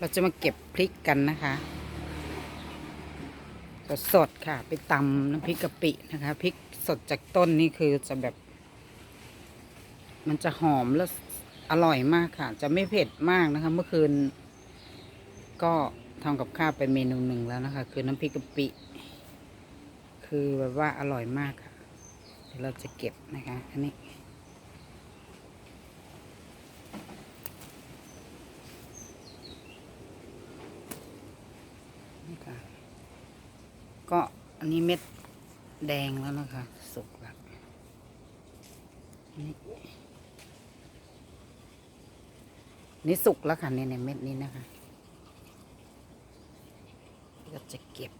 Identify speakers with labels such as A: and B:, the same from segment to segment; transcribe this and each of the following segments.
A: เราจะมาเก็บพริกกันนะคะสดสดๆค่ะ ไปตำน้ำพริกกะปินะคะพริกสดจากต้นนี่คือจะแบบ มันจะหอมแล้วอร่อยมากค่ะ จะไม่เผ็ดมากนะคะ เมื่อคืน ก็ทำกับข้าวไปเมนูหนึ่งแล้วนะคะ คือน้ำพริกกะปิ คือแบบว่าอร่อยมากค่ะเดี๋ยวเราจะเก็บนะคะอันนี้ค่ะ ก็อันนี้เม็ดแดงแล้วนะคะ สุกแล้วนี่นี่สุกแล้วค่ะเนี่ยเนี่ยเม็ดนี้นะคะก็จะเก็บ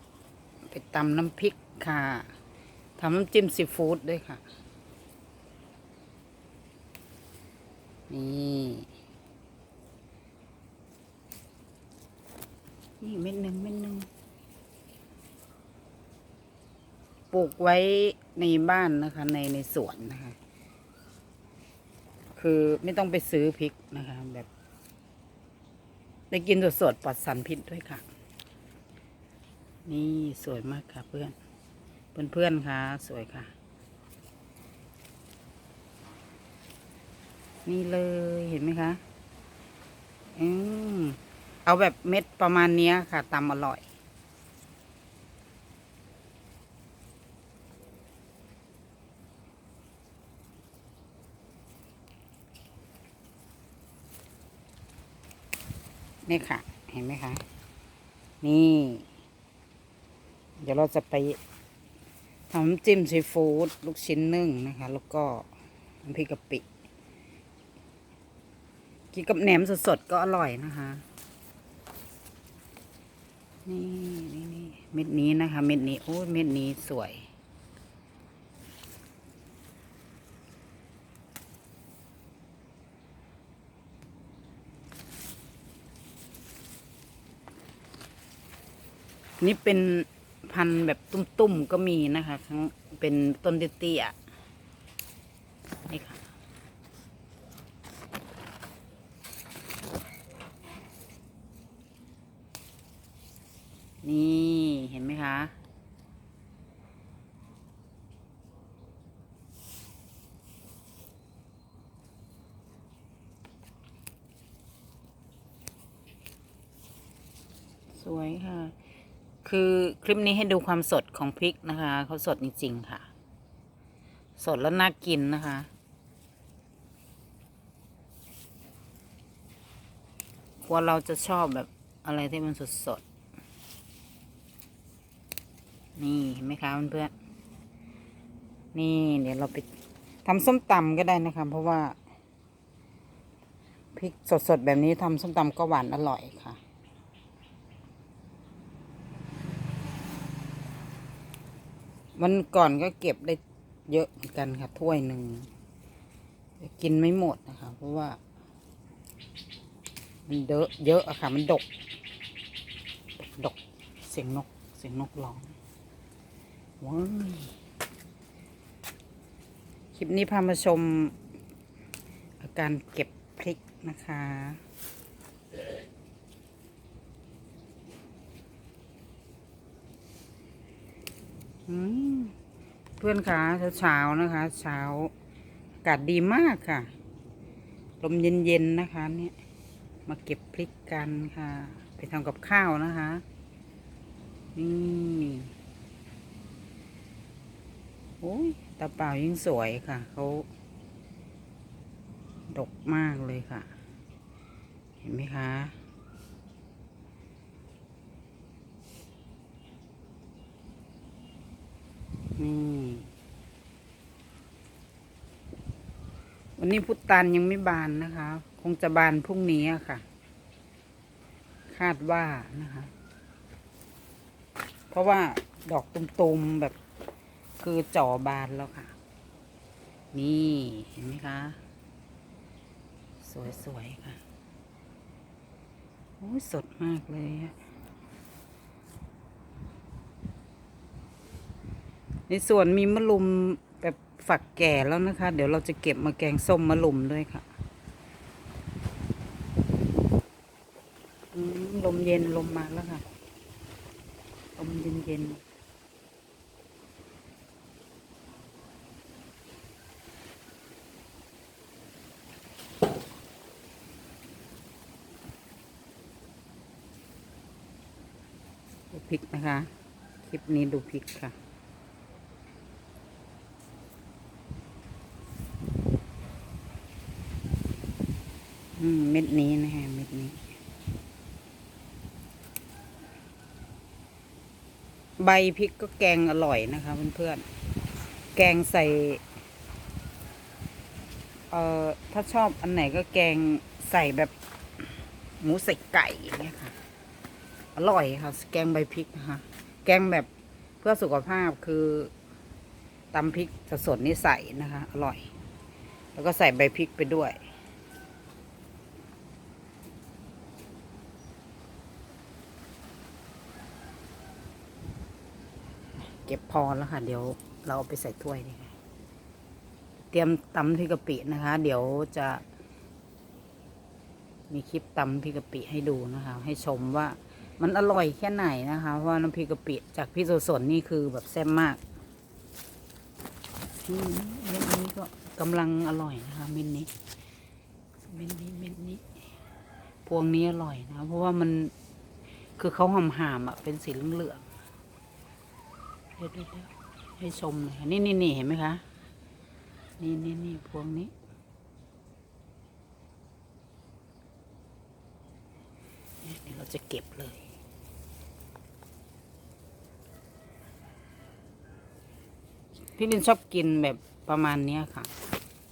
A: ไปตำน้ำพริกค่ะทำน้ำจิ้มซีฟู้ดด้วยค่ะ นี่ นี่เม็ดหนึ่งเม็ดหนึ่ง ปลูกไว้ในบ้านนะคะ ในในสวนนะคะ คือไม่ต้องไปซื้อพริกนะคะ แบบได้กินสดๆปลอดสารพิษด้วยค่ะ นี่สวยมากค่ะเพื่อน เพื่อนเพื่อนๆค่ะ สวยค่ะ นี่เลยเห็นไหมคะ อืมเอาแบบเม็ดประมาณนี้ค่ะตำอร่อย นี่ค่ะ เห็นไหมคะ นี่ เดี๋ยวเราจะไปทำจิ้มซีฟู้ดลูกชิ้นนึ่งนะคะ แล้วก็น้ำพริกกะปิ กินกับแหนมสดๆก็อร่อยนะคะ นี่นี่นี่เม็ดนี้นะคะ เม็ดนี้ โอ้เม็ดนี้สวย นี่เป็นพันธุ์แบบตุ้มๆก็มีนะคะทั้งเป็นต้นเตี้ยๆนี่ค่ะ นี่เห็นไหมคะสวยค่ะ คือคลิปนี้ให้ดูความสดของพริกนะคะเขาสดจริงๆค่ะ สดแล้วน่ากินนะคะ กลัวเราจะชอบแบบอะไรที่มันสดๆ นี่เห็นไหมคะเพื่อนๆ นี่เดี๋ยวเราไปทำส้มตำก็ได้นะคะ เพราะว่าพริกสดๆ แบบนี้ทำส้มตำก็หวานอร่อยค่ะ วันก่อนก็เก็บได้เยอะเหมือนกันค่ะถ้วยหนึ่งกินไม่หมดนะคะ เพราะว่า มันเยอะเยอะอะค่ะ มันดก ดกเสียงนกเสียงนกร้องว้ายคลิปนี้พามาชมอาการเก็บพริกนะคะ เพื่อนคะเช้าๆนะคะ เช้าอากาศดีมากค่ะ ลมเย็นๆนะคะ เนี่ย มาเก็บพริกกันค่ะ ไปทำกับข้าวนะคะ นี่โอ้ยตาเปล่ายิ่งสวยค่ะเขาดกมากเลยค่ะ เห็นไหมคะ นี่ วันนี้พุตานยังไม่บานนะคะ คงจะบานพรุ่งนี้ค่ะ คาดว่านะคะ เพราะว่าดอกตุ่มๆแบบคือจ่อบานแล้วค่ะ นี่เห็นไหมคะ สวยๆค่ะ โอ้สดมากเลยอะ ในส่วนมีมะลุมแบบฝักแก่แล้วนะคะ เดี๋ยวเราจะเก็บมาแกงส้มมะลุมด้วยค่ะลมเย็นลมมาแล้วค่ะ ลมเย็นเย็นดูพริกนะคะ คลิปนี้ดูพริกค่ะ เม็ดนี้นะฮะเม็ดนี้ ใบพริกก็แกงอร่อยนะคะเพื่อนๆ แกงใส่ เอ่อ ถ้าชอบอันไหนก็แกงใส่แบบหมูใส่ไก่อย่างเงี้ยค่ะ อร่อยค่ะ แกงใบพริกนะคะแกงแบบเพื่อสุขภาพคือตำพริกสดๆนี่ใส่นะคะ อร่อย แล้วก็ใส่ใบพริกไปด้วย ก็บพอแล้วค่ะ เดี๋ยวเราเอาไปใส่ถ้วยนี่เตรียมตำพริกกะปินะคะ เดี๋ยวจะ มีคลิปตำพริกกะปิให้ดูนะคะ ให้ชมว่ามันอร่อยแค่ไหนนะคะเพราะน้ำพริกกะปิจากพี่โสสนนี่คือแบบแซ่บมากอืมเม็ดนี้ก็กำลังอร่อยนะคะเม็ดนี้เม็ดนี้เม็ดนี้ พวงนี้อร่อยนะ เพราะว่ามันคือเขาหอมหามๆอะเป็นสีเหลือง เดี๋ยวเดี๋ยวให้ชมหน่อยนี่นี่นี่เห็นไหมคะ นี่นี่นี่พวงนี้เนี่เดี๋ยวเราจะเก็บเลยพี่ลินชอบกินแบบประมาณนี้ค่ะ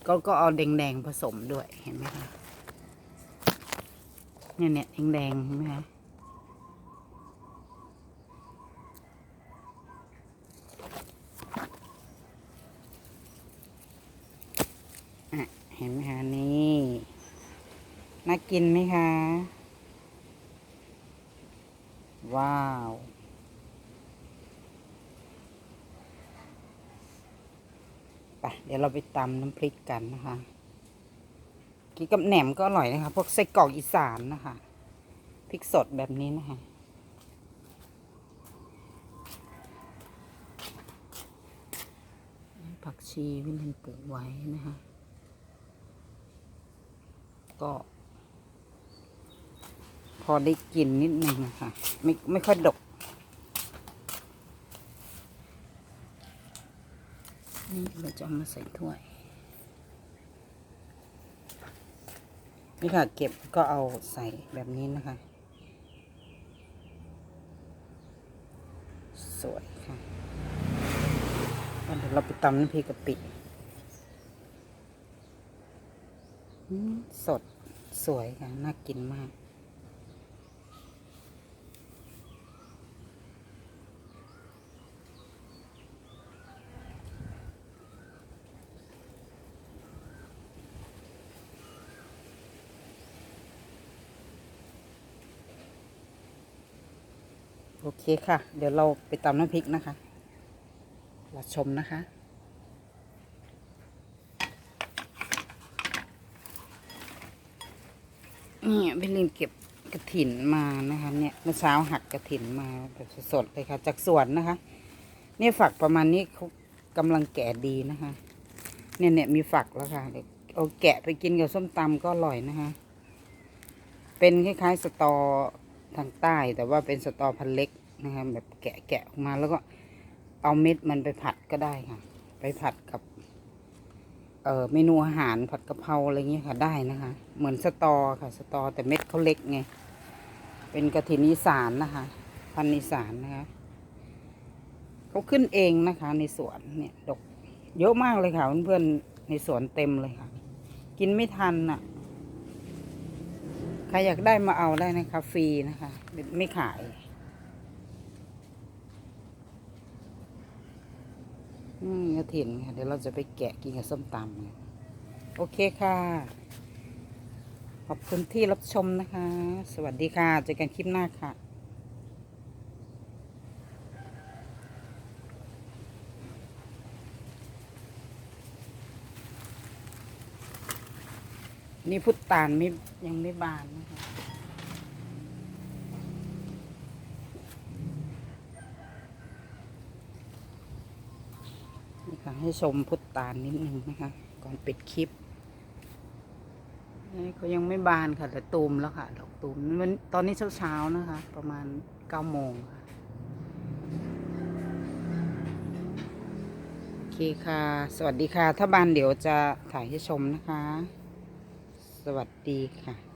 A: ก็ก็เอาแดงๆผสมด้วยเห็นไหมคะ เนี่ยเนี่ยแดงๆเห็นไหมคะ อะ เห็นไหมคะนี่น่ากินไหมคะ ว้าว ไปเดี๋ยวเราไปตำน้ำพริกกันนะคะกินกับแหนมก็อร่อยนะคะ พวกไส้กรอกอีสานนะคะพริกสดแบบนี้นะคะผักชีวิลินปลูกไว้นะคะ ก็ พอได้กินนิดนึงนะคะ ไม่ไม่ค่อยดก นี่เราจะเอามาใส่ถ้วย นี่ค่ะ เก็บก็เอาใส่แบบนี้นะคะ สวยค่ะเดี๋ยวเราไปตำน้ำพริกกะปิอืม สดสวยค่ะน่ากินมาก โอเคค่ะ เดี๋ยวเราไปตำน้ำพริกนะคะเราชมนะคะ นี่เบลลินเก็บกระถินมานะคะ เนี่ยเมื่อเช้าหักกระถินมาแบบสดๆเลยค่ะ จากสวนนะคะ เนี่ยฝักประมาณนี้เขากำลังแก่ดีนะคะ เนี่ยเนี่ยมีฝักแล้วค่ะเดี๋ยวเอาแกะไปกินกับส้มตำก็อร่อยนะคะ เป็นคล้ายๆสตอทางใต้แต่ว่าเป็นสตอพันเล็กนะคะแบบแกะแกะออกมาแล้วก็เอาเม็ดมันไปผัดก็ได้ค่ะ ไปผัดกับ เมนูอาหารผัดกะเพราอะไรเงี้ยค่ะได้นะคะ เหมือนสตอค่ะสตอแต่เม็ดเขาเล็กไง เป็นกระถินอีสานนะคะ พันธุ์อีสานนะคะเขาขึ้นเองนะคะ ในสวนเนี่ยดกเยอะมากเลยค่ะเพื่อนๆในสวนเต็มเลยค่ะ กินไม่ทันอะใครอยากได้มาเอาได้นะคะ ฟรีนะคะ ไม่ขาย อืมกระถินค่ะ เดี๋ยวเราจะไปแกะกินกับส้มตำโอเคค่ะ ขอบคุณที่รับชมนะคะ สวัสดีค่ะ เจอกันคลิปหน้าค่ะนี่พุทธตาลไม่ยังไม่บานนะคะ คะให้ชมพุทธตาลนิดนึงนะคะ ก่อนปิดคลิปนี่ก็ยังไม่บานค่ะแต่ตูมแล้วค่ะดอกตูมมันตอนนี้เช้าๆนะคะ ประมาณเก้าโมงค่ะโอเคค่ะ สวัสดีค่ะ ถ้าบานเดี๋ยวจะถ่ายให้ชมนะคะ สวัสดีค่ะ